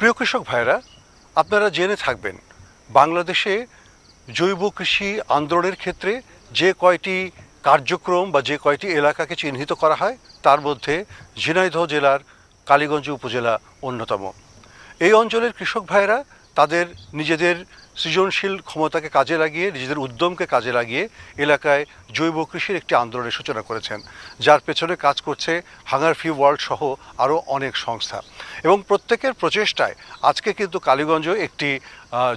প্রিয় কৃষক ভাইরা আপনারা জেনে থাকবেন, বাংলাদেশে জৈব কৃষি আন্দোলনের ক্ষেত্রে যে কয়টি কার্যক্রম বা যে কয়টি এলাকাকে চিহ্নিত করা হয়, তার মধ্যে ঝিনাইদহ জেলার কালীগঞ্জ উপজেলা অন্যতম। এই অঞ্চলের কৃষক ভাইরা তাদের নিজেদের সৃজনশীল ক্ষমতাকে কাজে লাগিয়ে, নিজেদের উদ্যমকে কাজে লাগিয়ে এলাকায় জৈব কৃষির একটি আন্দোলনের সূচনা করেছেন। যার পেছনে কাজ করছে হাঙ্গার ফি ওয়ার্ল্ড সহ আরও অনেক সংস্থা। এবং প্রত্যেকের প্রচেষ্টায় আজকে কিন্তু কালীগঞ্জ একটি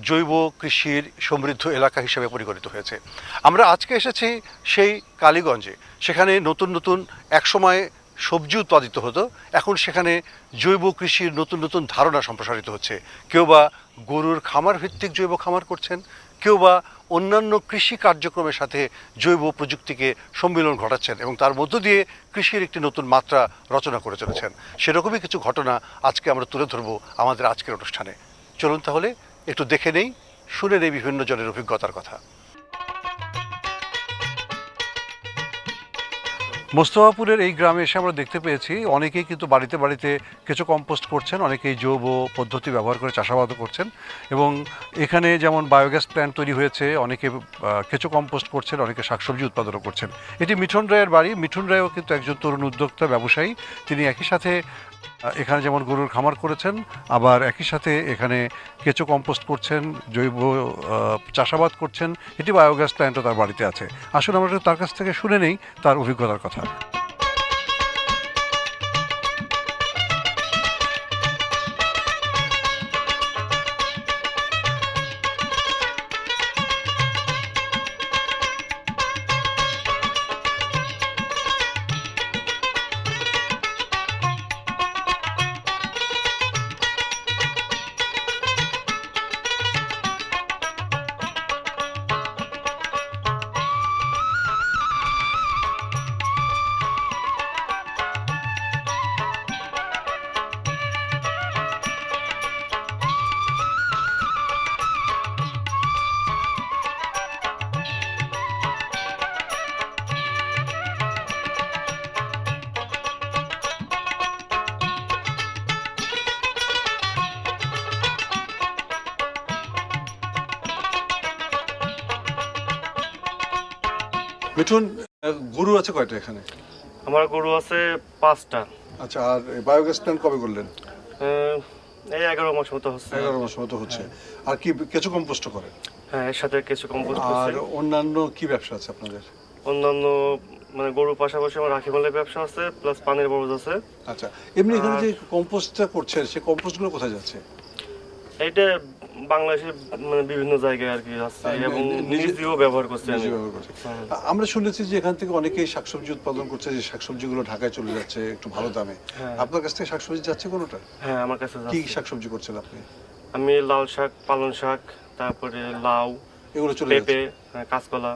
জৈব কৃষির সমৃদ্ধ এলাকা হিসেবে পরিগণিত হয়েছে। আমরা আজকে এসেছি সেই কালীগঞ্জে। সেখানে নতুন নতুন একসময় সবজি উৎপাদিত হতো। এখন সেখানে জৈব কৃষির নতুন নতুন ধারণা সম্প্রসারিত হচ্ছে। কেউ বা গরুর খামার ভিত্তিক জৈব খামার করছেন, কেউ বা অন্যান্য কৃষি কার্যক্রমের সাথে জৈব প্রযুক্তিকে সম্মিলন ঘটাচ্ছেন এবং তার মধ্য দিয়ে কৃষির একটি নতুন মাত্রা রচনা করে চলেছেন। সেরকমই কিছু ঘটনা আজকে আমরা তুলে ধরব আমাদের আজকের অনুষ্ঠানে। চলুন তাহলে একটু দেখে নেই, শুনে নেই বিভিন্ন জনের অভিজ্ঞতার কথা। মোস্তফাপুরের এই গ্রামে এসে আমরা দেখতে পেয়েছি, অনেকেই কিন্তু বাড়িতে বাড়িতে কিছু কম্পোস্ট করছেন, অনেকেই জৈব পদ্ধতি ব্যবহার করে চাষাবাদও করছেন এবং এখানে যেমন বায়োগ্যাস প্ল্যান্ট তৈরি হয়েছে, অনেকে কেঁচো কম্পোস্ট করছেন, অনেকে শাকসবজি উৎপাদনও করছেন। এটি মিঠুন রায়ের বাড়ি, মিঠুন রায়ও কিন্তু একজন তরুণ উদ্যোক্তা, ব্যবসায়ী। তিনি একই সাথে এখানে যেমন গরুর খামার করেছেন, আবার একই সাথে এখানে কেঁচো কম্পোস্ট করছেন, জৈব চাষাবাদ করছেন, এটি বায়োগ্যাস প্ল্যান্টও তার বাড়িতে আছে। আসলে আমরা তার কাছ থেকে শুনে নেই, তার অভিজ্ঞতার কথা। মিঠুন গরু আছে কয়টা এখানে? আমার গরু আছে পাঁচটা। আচ্ছা আর বায়োগ্যাস প্ল্যান্ট কবে করলেন? এই এগারো মাস মতো হচ্ছে। এগারো মাস মতো হচ্ছে। আর কি কিছু কম্পোস্ট করে? হ্যাঁ এর সাথে কিছু কম্পোস্ট আর অন্যান্য কি ব্যবসা আছে আপনাদের? অন্যান্য মানে গরুর পাশাপাশি আমার রাখি মালের ব্যবসা আছে প্লাস পানির বরজ আছে। আচ্ছা এমনি এখানে যে কম্পোস্টটা করছেন সেই কম্পোস্টগুলো কোথায় যাচ্ছে? এইটা বাংলাদেশের মানে বিভিন্ন জায়গায় আর কি আছে এবং নিজেও ব্যবহার করছি আমি নিজে ব্যবহার করছে। হ্যাঁ। আমরা শুনেছি যে এখান থেকে অনেকেই শাকসবজি উৎপাদন করছে যে শাকসবজিগুলো ঢাকায় চলে যাচ্ছে একটু ভালো দামে। হ্যাঁ। আপনার কাছ থেকে শাকসবজি যাচ্ছে কোনোটা? হ্যাঁ আমার কাছে কি শাকসবজি করছেন আপনি? আমি লাল শাক পালং শাক তারপরে লাউ এগুলো চলে পেঁপে যাচ্ছে। হ্যাঁ, কাঁচকলা।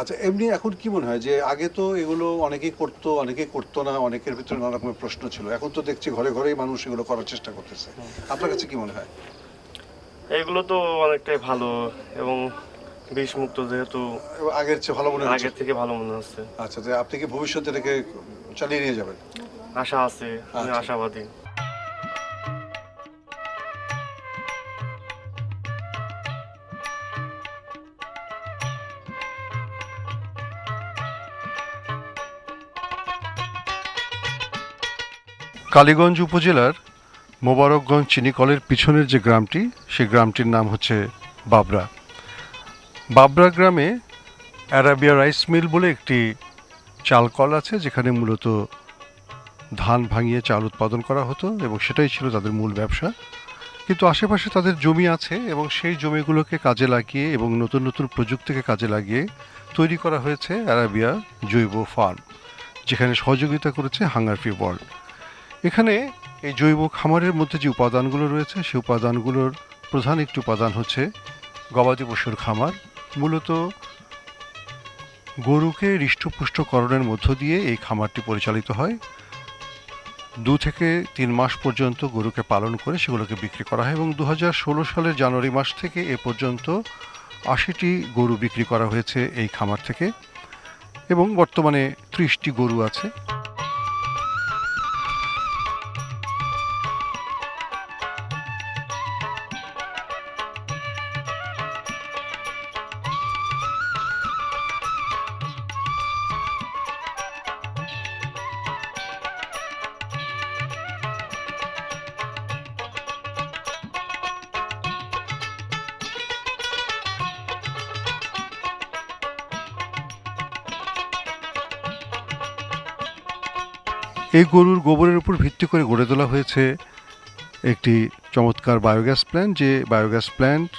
আচ্ছা এমনি এখন কি মনে হয় যে আগে তো এগুলো অনেকেই করতো অনেকেই করতো না অনেকের ভিতরে নানা রকমের প্রশ্ন ছিল। এখন তো দেখছি ঘরে ঘরেই মানুষ এগুলো করার চেষ্টা করতেছে। আপনার কাছে কি মনে হয়? এগুলো তো অনেকটাই ভালো এবং বিষ মুক্ত যেহেতু আগের চেয়ে ভালো মনে হচ্ছে? আগের থেকে ভালো মনে হচ্ছে। আচ্ছা যে আপনি কি ভবিষ্যতে এটাকে চালিয়ে নিয়ে যাবেন? আশা আছে আমি আচ্ছা। আশাবাদী। কালীগঞ্জ উপজেলার মোবারকগঞ্জ চিনিকলের পিছনের যে গ্রামটি, সেই গ্রামটির নাম হচ্ছে বাবরা। বাবরা গ্রামে অ্যারাবিয়া রাইস মিল বলে একটি চাল কল আছে, যেখানে মূলত ধান ভাঙিয়ে চাল উৎপাদন করা হতো এবং সেটাই ছিল তাদের মূল ব্যবসা। কিন্তু আশেপাশে তাদের জমি আছে এবং সেই জমিগুলোকে কাজে লাগিয়ে এবং নতুন নতুন প্রযুক্তিকে কাজে লাগিয়ে তৈরি করা হয়েছে অ্যারাবিয়া জৈব ফার্ম, যেখানে সহযোগিতা করেছে হাঙ্গারফি ওয়ার্ল্ড। এখানে এই জৈব খামারের মধ্যে যে উপাদানগুলো রয়েছে সেই উপাদানগুলোর প্রধান একটি উপাদান হচ্ছে গবাদি পশুর খামার। মূলত গরুকে হৃষ্টপুষ্টকরণের মধ্য দিয়ে এই খামারটি পরিচালিত হয়। দু থেকে তিন মাস পর্যন্ত গরুকে পালন করে সেগুলোকে বিক্রি করা হয় এবং দু হাজার ষোলো সালের জানুয়ারি মাস থেকে এ পর্যন্ত আশিটি গরু বিক্রি করা হয়েছে এই খামার থেকে এবং বর্তমানে ত্রিশটি গরু আছে। এই গরুর গোবরের উপর ভিত্তি করে গড়ে তোলা হয়েছে একটি চমৎকার বায়োগ্যাস প্ল্যান্ট যে বায়োগ্যাস প্ল্যান্ট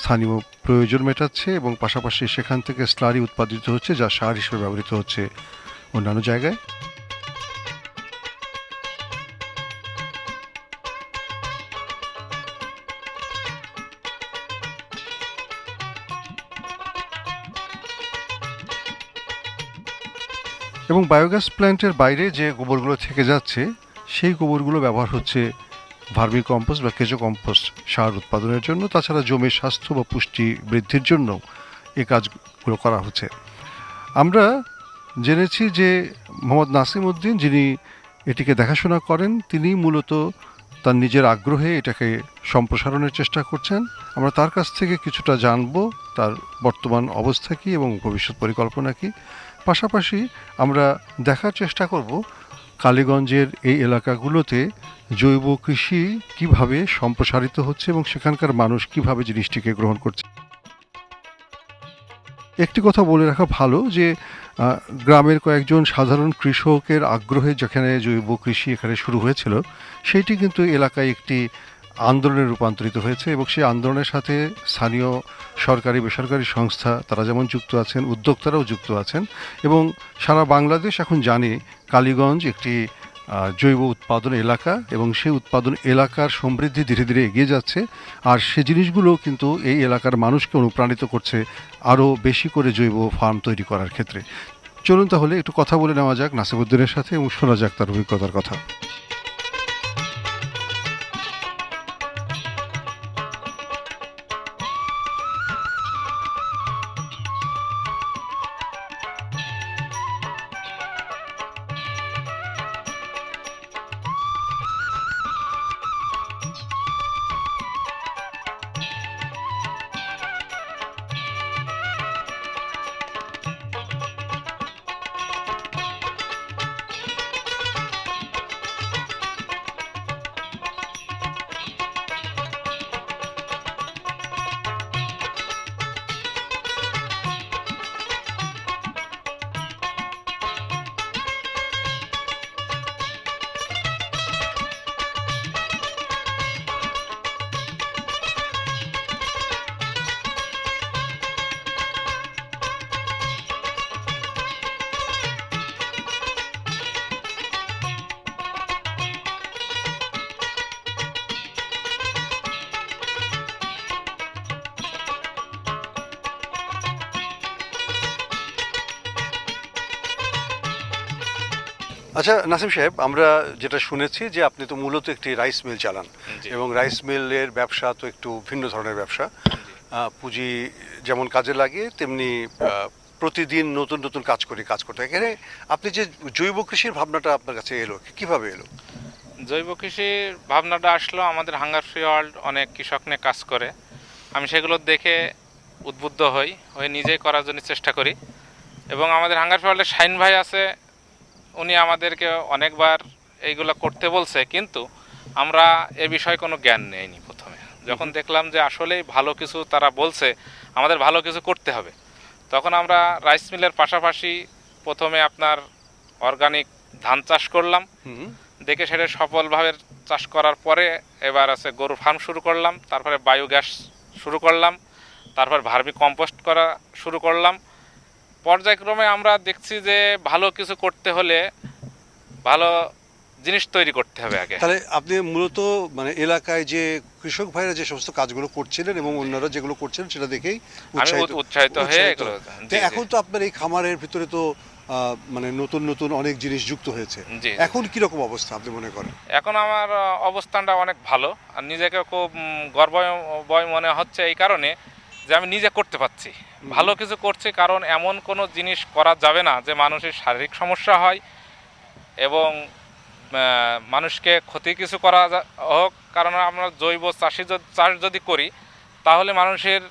স্থানীয় প্রয়োজন মেটাচ্ছে এবং পাশাপাশি সেখান থেকে স্লারি উৎপাদিত হচ্ছে, যা সার হিসেবে ব্যবহৃত হচ্ছে অন্যান্য জায়গায়। এবং বায়োগ্যাস প্ল্যান্টের বাইরে যে গোবরগুলো থেকে যাচ্ছে, সেই গোবরগুলো ব্যবহার হচ্ছে ভার্মি কম্পোস্ট বা কেঁচো কম্পোস্ট সার উৎপাদনের জন্য। তাছাড়া জমির স্বাস্থ্য বা পুষ্টি বৃদ্ধির জন্য এই কাজগুলো করা হচ্ছে। আমরা জেনেছি যে মোহাম্মদ নাসিম উদ্দিন যিনি এটিকে দেখাশোনা করেন, তিনি মূলত তার নিজের আগ্রহে এটাকে সম্প্রসারণের চেষ্টা করছেন। আমরা তার কাছ থেকে কিছুটা জানব তার বর্তমান অবস্থা কী এবং ভবিষ্যৎ পরিকল্পনা কী? পাশাপাশি আমরা দেখার চেষ্টা করব কালীগঞ্জের এই এলাকাগুলোতে জৈব কৃষি কীভাবে সম্প্রসারিত হচ্ছে এবং সেখানকার মানুষ কীভাবে জিনিসটিকে গ্রহণ করছে। একটি কথা বলে রাখা ভালো যে গ্রামের কয়েকজন সাধারণ কৃষকের আগ্রহে যেখানে জৈব কৃষি এখানে শুরু হয়েছিল, সেইটি কিন্তু এলাকায় একটি আন্দোলনে রূপান্তরিত হয়েছে এবং সেই আন্দোলনের সাথে স্থানীয় সরকারি, বেসরকারি সংস্থা, তারা যেমন যুক্ত আছেন, উদ্যোক্তারাও যুক্ত আছেন এবং সারা বাংলাদেশ এখন জানে কালীগঞ্জ একটি জৈব উৎপাদন এলাকা এবং সেই উৎপাদন এলাকার সমৃদ্ধি ধীরে ধীরে এগিয়ে যাচ্ছে আর সে জিনিসগুলো কিন্তু এই এলাকার মানুষকে অনুপ্রাণিত করছে আরও বেশি করে জৈব ফার্ম তৈরি করার ক্ষেত্রে। চলুন তাহলে একটু কথা বলে নেওয়া যাক নাসিবুদ্দিনের সাথে এবং শোনা যাক তার অভিজ্ঞতার কথা। আচ্ছা নাসিম সাহেব আমরা যেটা শুনেছি যে আপনি তো মূলত একটি রাইস মিল চালান এবং রাইস মিলের ব্যবসা তো একটু ভিন্ন ধরনের ব্যবসা। পুঁজি যেমন কাজে লাগে তেমনি প্রতিদিন নতুন নতুন কাজ করে কাজ করতে। এখানে আপনি যে জৈব কৃষির ভাবনাটা আপনার কাছে এলো কীভাবে এলো? জৈব কৃষির ভাবনাটা আসলো আমাদের হাঙ্গার ফ্রি ওয়ার্ল্ড অনেক কৃষক নিয়ে কাজ করে। আমি সেগুলো দেখে উদ্বুদ্ধ হই হয়ে নিজেই করার জন্য চেষ্টা করি। এবং আমাদের হাঙ্গার ফ্রি ওয়ার্ল্ডের শাইন ভাই আছে উনি আমাদেরকে অনেকবার এইগুলো করতে বলছে কিন্তু আমরা এ বিষয়ে কোনো জ্ঞান নেইনি প্রথমে। যখন দেখলাম যে আসলেই ভালো কিছু তারা বলছে আমাদের ভালো কিছু করতে হবে। তখন আমরা রাইস মিলের পাশাপাশি প্রথমে আপনার অর্গানিক ধান চাষ করলাম। দেখে সেটা সফলভাবে চাষ করার পরে এবার আছে গরু ফার্ম শুরু করলাম তারপরে বায়োগ্যাস শুরু করলাম তারপর ভার্মি কম্পোস্ট করা শুরু করলাম। পর্যায়ক্রমে আমরা দেখছি যে ভালো কিছু করতে হলে ভালো জিনিস তৈরি করতে হবে আগে। তাহলে আপনি মূলত মানে এলাকায় যে কৃষক ভাইরা যে সমস্ত কাজগুলো করছিলেন এবং অন্যরা যেগুলো করছেন সেটা দেখেই উৎসাহিত হয়ে এখন তো আপনার এই খামারের ভিতরে তো মানে নতুন নতুন অনেক জিনিস যুক্ত হয়েছে। এখন কীরকম অবস্থা আপনি মনে করেন? এখন আমার অবস্থানটা অনেক ভালো। আর নিজেকে খুব উম, গর্বময় মনে হচ্ছে এই কারণে। যে আমি নিজে করতে পারছি। ভালো কিছু করছি কারণ এমন কোনো জিনিস করা যাবে না যে মানুষের শারীরিক সমস্যা হয় এবং মানুষকে ক্ষতি কিছু করা যা- হোক কারণ আমরা জৈব চাষি চাষ যদি করি তাহলে মানুষের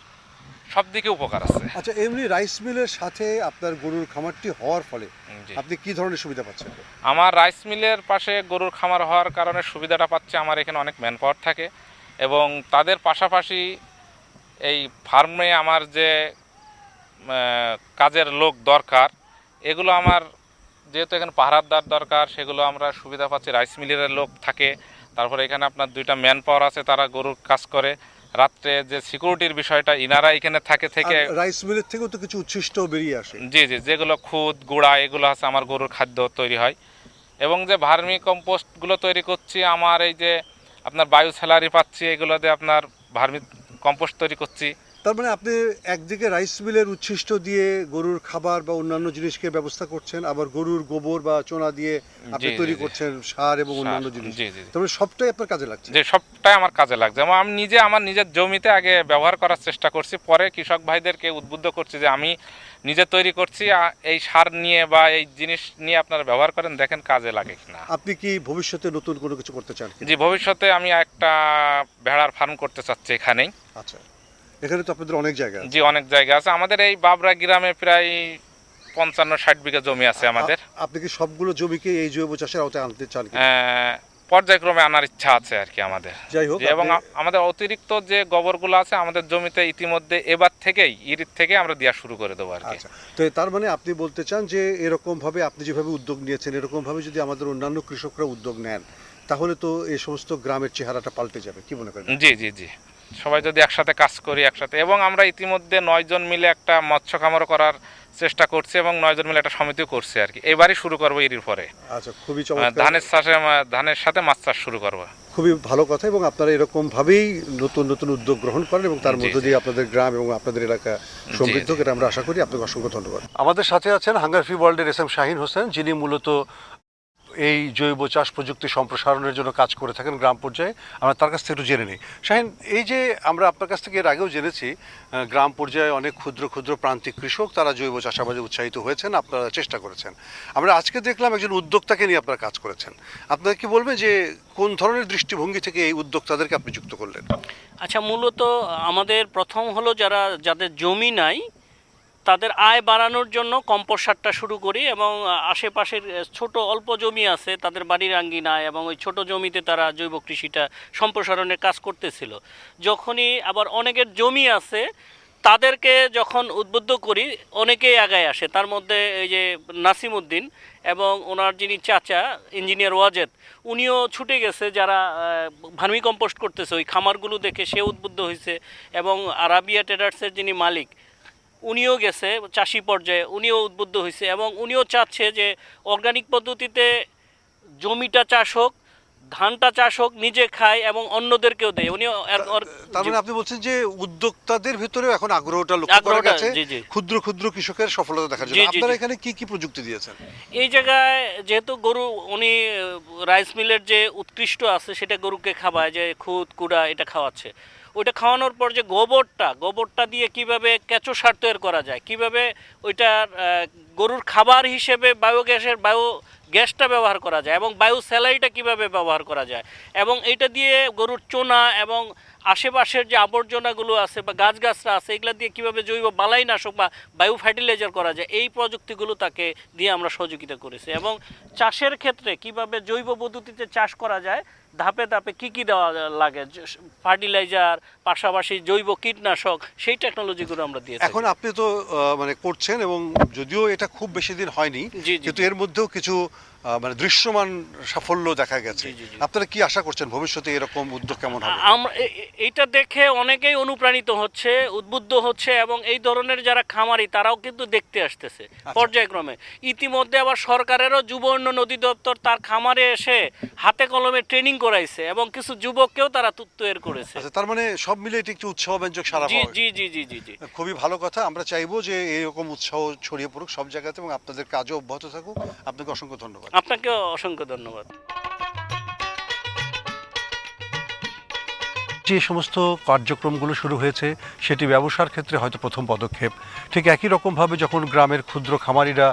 সব দিকে উপকার আছে। আচ্ছা এমনি রাইস মিলের সাথে আপনার গরুর খামারটি হওয়ার ফলে আপনি কি ধরনের সুবিধা পাচ্ছেন? আমার রাইস মিলের পাশে গরুর খামার হওয়ার কারণে সুবিধাটা পাচ্ছে আমার এখানে অনেক ম্যান পাওয়ার থাকে এবং তাদের পাশাপাশি এই ফার্মে আমার যে কাজের লোক দরকার এগুলো আমার যেহেতু এখানে পাহারাদার দরকার সেগুলো আমরা সুবিধা পাচ্ছি রাইস মিলের লোক থাকে। তারপরে এখানে আপনার দুইটা ম্যান পাওয়ার আছে তারা গরুর কাজ করে। রাত্রে যে সিকিউরিটির বিষয়টা ইনারা এখানে থাকে থেকে রাইস মিলের থেকেও তো কিছু উচ্ছিষ্ট বেরিয়ে আসে। জি জি যেগুলো খুদ গুঁড়া এগুলো আছে আমার গরুর খাদ্য তৈরি হয়। এবং যে ভার্মি কম্পোস্টগুলো তৈরি করছি আমার এই যে আপনার বায়ু স্যালারি পাচ্ছি এগুলো দিয়ে আপনার ভার্মি কম্পোস্ট তৈরি করছি। তার মানে আপনি একদিকে রাইস মিলের উচ্ছিষ্ট দিয়ে গরুর খাবার বা অন্যান্য জিনিসকে ব্যবস্থা করছেন আবার গরুর গোবর বা চোনা দিয়ে আপনি তৈরি। করছেন সার এবং অন্যান্য জিনিস। জি। মানে সবটাই আপনার কাজে লাগছে? যে সবটাই আমার কাজে লাগছে। এবং আমি নিজে আমার নিজের জমিতে আগে ব্যবহার করার চেষ্টা করছি। পরে কৃষক ভাইদেরকে উদ্বুদ্ধ করছি যে আমি নিজে তৈরি করছি এই সার নিয়ে বা এই জিনিস নিয়ে আপনারা ব্যবহার করেন দেখেন কাজে লাগে কিনা। আপনি কি ভবিষ্যতে নতুন কোনো কিছু করতে চান? জি ভবিষ্যতে আমি একটা ভেড়ার ফার্ম করতে চাচ্ছি এখানেই। আচ্ছা। এখানে তো আপনাদের অনেক জায়গা। জি অনেক জায়গা আছে। আমাদের এই বাবরা গ্রামে প্রায় পঞ্চান্ন ষাট বিঘা জমি আছে আমাদের। আপনি কি সবগুলো জমিকে এই জৈব চাষের আওতায় আনতে চান পর্যায়ক্রমে আনার ইচ্ছা আছে আর কি আমাদের। যাই হোক এবং আমাদের অতিরিক্ত যে গোবরগুলো আছে আমাদের জমিতে ইতিমধ্যে এবার থেকেই ইরির থেকে আমরা দেওয়া শুরু করে দেবো আর কি। আচ্ছা তো তার মানে আপনি বলতে চান যে এরকম ভাবে আপনি যেভাবে উদ্যোগ নিয়েছেন এরকম ভাবে যদি আমাদের অন্যান্য কৃষকরা উদ্যোগ নেন তাহলে তো এই সমস্ত গ্রামের চেহারাটা পাল্টে যাবে কি মনে করেন? জি জি জি। সবাই যদি একসাথে কাজ করি একসাথে। এবং আমরা ইতিমধ্যে নয়জন মিলে একটা মৎস্য খামারও করার চেষ্টা করছি এবং নয়জন মিলে একটা সমিতিও করছি আর কি। এবারই শুরু করব ইরির পরে। আচ্ছা খুবই ধানের চাষে ধানের সাথে মাছ চাষ শুরু করব। খুবই ভালো কথা এবং আপনারা এরকম ভাবেই নতুন নতুন উদ্যোগ গ্রহণ করেন এবং তার মধ্য দিয়ে আপনাদের গ্রাম এবং আপনাদের এলাকা সমৃদ্ধ এটা আমরা আশা করি। আপনাকে অসংখ্য ধন্যবাদ। আমাদের সাথে আছেন হাঙ্গার ফ্রি ওয়ার্ল্ডের এস এম শাহিন হোসেন যিনি মূলত এই জৈব চাষ প্রযুক্তি সম্প্রসারণের জন্য কাজ করে থাকেন গ্রাম পর্যায়ে। আমরা তার কাছ থেকে একটু জেনে নিই। শাহিন, এই যে আমরা আপনার কাছ থেকে এর আগেও জেনেছি গ্রাম পর্যায়ে অনেক ক্ষুদ্র ক্ষুদ্র প্রান্তিক কৃষক তারা জৈব চাষাবাদে উৎসাহিত হয়েছেন, আপনারা চেষ্টা করেছেন। আমরা আজকে দেখলাম একজন উদ্যোক্তাকে নিয়ে আপনারা কাজ করেছেন। আপনারা কি বলবেন যে কোন ধরনের দৃষ্টিভঙ্গি থেকে এই উদ্যোক্তাদেরকে আপনি যুক্ত করলেন? আচ্ছা মূলত আমাদের প্রথম হলো যারা, যাদের জমি নাই তাদের আয় বাড়ানোর জন্য কম্পোস্ট সারটা শুরু করি এবং আশেপাশের ছোট অল্প জমি আছে, তাদের বাড়ির আঙ্গিনায় এবং ওই ছোট জমিতে তারা জৈব কৃষিটা সম্প্রসারণের কাজ করতেছিল। যখনই আবার অনেকের জমি আছে, তাদেরকে যখন উদ্বুদ্ধ করি, অনেকেই আগায় আসে। তার মধ্যে এই যে নাসিম উদ্দিন এবং ওনার যিনি চাচা, ইঞ্জিনিয়ার ওয়াজেদ, উনিও ছুটে গেছে যারা ভার্মি কম্পোস্ট করতেছে। ওই খামারগুলো দেখে সে উদ্বুদ্ধ হয়েছে এবং আরাবিয়া ট্রেডার্সের যিনি মালিক উনিও গেছে চাষি পর্যায়ে উনিও উদ্বুদ্ধ হয়েছে এবং উনিও চাচ্ছে যে অর্গানিক পদ্ধতিতে জমিটা চাষ হোক ধানটা চাষ হোক নিজে খায় এবং অন্যদেরকেও দেয়। এক- তার মানে আপনি বলছেন যে উদ্যোক্তাদের ভিতরেও এখন আগ্রহটা লক্ষ্য করা গেছে। ক্ষুদ্র ক্ষুদ্র কৃষকের সফলতা দেখার জন্য। আপনারা এখানে কি কি প্রযুক্তি দিয়েছেন? এই জায়গায় যেহেতু গরু উনি রাইস মিলের যে উৎকৃষ্ট আছে সেটা গরুকে খাওয়ায় যে খুদ কুড়া এটা খাওয়াচ্ছে। ওইটা খাওয়ানোর পর যে গোবরটা গোবরটা দিয়ে কীভাবে কেঁচো সার তৈরি করা যায়, কীভাবে ওইটা গরুর খাবার হিসেবে বায়োগ্যাসের বায়ো গ্যাসটা ব্যবহার করা যায় এবং বায়ু স্যালাইটা কীভাবে ব্যবহার করা যায় এবং এটা দিয়ে গরুর চোনা এবং আশেপাশের যে আবর্জনাগুলো আছে বা গাছগাছরা আছে, এগুলা দিয়ে কীভাবে জৈব বালাইনাশক বা বায়ু ফার্টিলাইজার করা যায়, এই প্রযুক্তিগুলো তাকে দিয়ে আমরা সহযোগিতা করেছি এবং চাষের ক্ষেত্রে কীভাবে জৈব পদ্ধতিতে চাষ করা যায়, ধাপে ধাপে কি কি দেওয়া লাগে ফার্টিলাইজার, পাশাপাশি জৈব কীটনাশক, সেই টেকনোলজিগুলো আমরা দিয়ে এখন আপনি তো মানে করছেন এবং যদিও এটা খুব বেশি দিন হয়নি। কিন্তু এর মধ্যেও কিছু মানে দৃশ্যমান সাফল্য দেখা গেছে। আপনারা কি আশা করছেন ভবিষ্যতে এরকম উদ্যোগ কেমন হবে? আমরা এইটা দেখে অনেকেই অনুপ্রাণিত হচ্ছে উদ্বুদ্ধ হচ্ছে এবং এই ধরনের যারা খামারি তারাও কিন্তু দেখতে আসতেছে আচ্ছা। পর্যায়ক্রমে। ইতিমধ্যে আবার সরকারেরও যুব উন্নয়ন অধিদপ্তর তার খামারে এসে হাতে কলমে ট্রেনিং করাইছে এবং কিছু যুবককেও তারা তৈরি করেছে। আচ্ছা তার মানে সব মিলে এটি একটি উৎসাহব্যঞ্জক সারা জি জি জি জি জি জি। খুবই ভালো কথা। আমরা চাইব যে এরকম উৎসাহ ছড়িয়ে পড়ুক সব জায়গাতে এবং আপনাদের কাজও অব্যাহত থাকুক। আপনাকে অসংখ্য ধন্যবাদ। আপনাকেও অসংখ্য ধন্যবাদ। যে সমস্ত কার্যক্রমগুলো শুরু হয়েছে, সেটি ব্যবসার ক্ষেত্রে হয়তো প্রথম পদক্ষেপ। ঠিক একই রকমভাবে যখন গ্রামের ক্ষুদ্র খামারিরা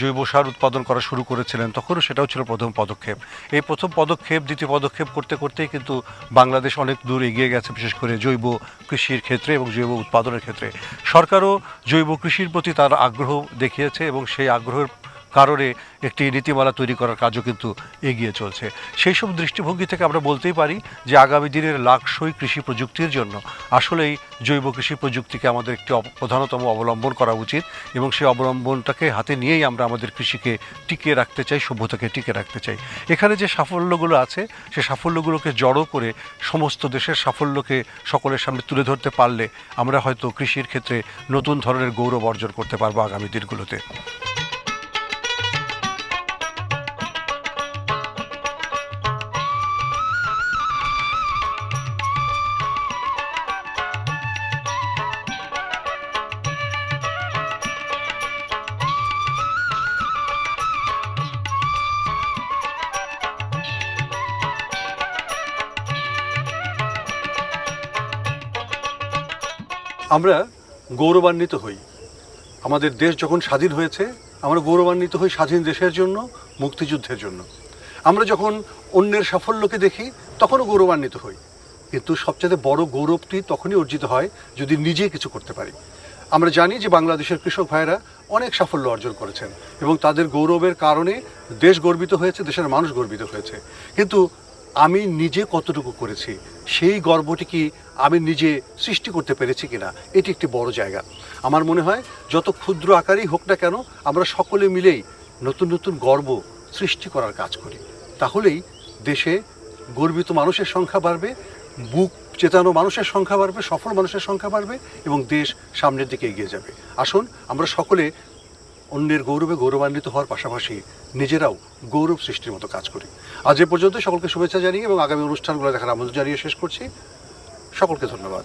জৈব সার উৎপাদন করা শুরু করেছিলেন, তখনও সেটাও ছিল প্রথম পদক্ষেপ। এই প্রথম পদক্ষেপ, দ্বিতীয় পদক্ষেপ করতে করতেই কিন্তু বাংলাদেশ অনেক দূর এগিয়ে গেছে, বিশেষ করে জৈব কৃষির ক্ষেত্রে এবং জৈব উৎপাদনের ক্ষেত্রে। সরকারও জৈব কৃষির প্রতি তার আগ্রহ দেখিয়েছে এবং সেই আগ্রহের কারণে একটি নীতিমালা তৈরি করার কাজও কিন্তু এগিয়ে চলছে। সেই সব দৃষ্টিভঙ্গি থেকে আমরা বলতেই পারি যে আগামী দিনের লাকসই কৃষি প্রযুক্তির জন্য আসলেই জৈব কৃষি প্রযুক্তিকে আমাদের একটি প্রধানতম অবলম্বন করা উচিত এবং সেই অবলম্বনটাকে হাতে নিয়েই আমরা আমাদের কৃষিকে টিকিয়ে রাখতে চাই, সভ্যতাকে টিকে রাখতে চাই। এখানে যে সাফল্যগুলো আছে, সে সাফল্যগুলোকে জড়ো করে সমস্ত দেশের সাফল্যকে সকলের সামনে তুলে ধরতে পারলে আমরা হয়তো কৃষির ক্ষেত্রে নতুন ধরনের গৌরব অর্জন করতে পারব আগামী দিনগুলোতে। আমরা গৌরবান্বিত হই। আমাদের দেশ যখন স্বাধীন হয়েছে, আমরা গৌরবান্বিত হই স্বাধীন দেশের জন্য, মুক্তিযুদ্ধের জন্য। আমরা যখন অন্যের সাফল্যকে দেখি, তখনও গৌরবান্বিত হই। কিন্তু সবচেয়ে বড় গৌরবটি তখনই অর্জিত হয় যদি নিজে কিছু করতে পারি। আমরা জানি যে বাংলাদেশের কৃষক ভাইয়েরা অনেক সাফল্য অর্জন করেছেন এবং তাদের গৌরবের কারণে দেশ গর্বিত হয়েছে, দেশের মানুষ গর্বিত হয়েছে। কিন্তু আমি নিজে কতটুকু করেছি, সেই গর্বটি কি আমি নিজে সৃষ্টি করতে পেরেছি কিনা, এটি একটি বড় জায়গা। আমার মনে হয়, যত ক্ষুদ্র আকারেই হোক না কেন, আমরা সকলে মিলেই নতুন নতুন গর্ব সৃষ্টি করার কাজ করি। তাহলেই দেশে গর্বিত মানুষের সংখ্যা বাড়বে, বুক চেতানো মানুষের সংখ্যা বাড়বে, সফল মানুষের সংখ্যা বাড়বে এবং দেশ সামনের দিকে এগিয়ে যাবে। আসুন, আমরা সকলে অন্যের গৌরবে গৌরবান্বিত হওয়ার পাশাপাশি নিজেরাও গৌরব সৃষ্টির মতো কাজ করি। আজ এ পর্যন্ত সকলকে শুভেচ্ছা জানিয়ে এবং আগামী অনুষ্ঠানগুলো দেখার আমন্ত্রণ জানিয়ে শেষ করছি। সকলকে ধন্যবাদ।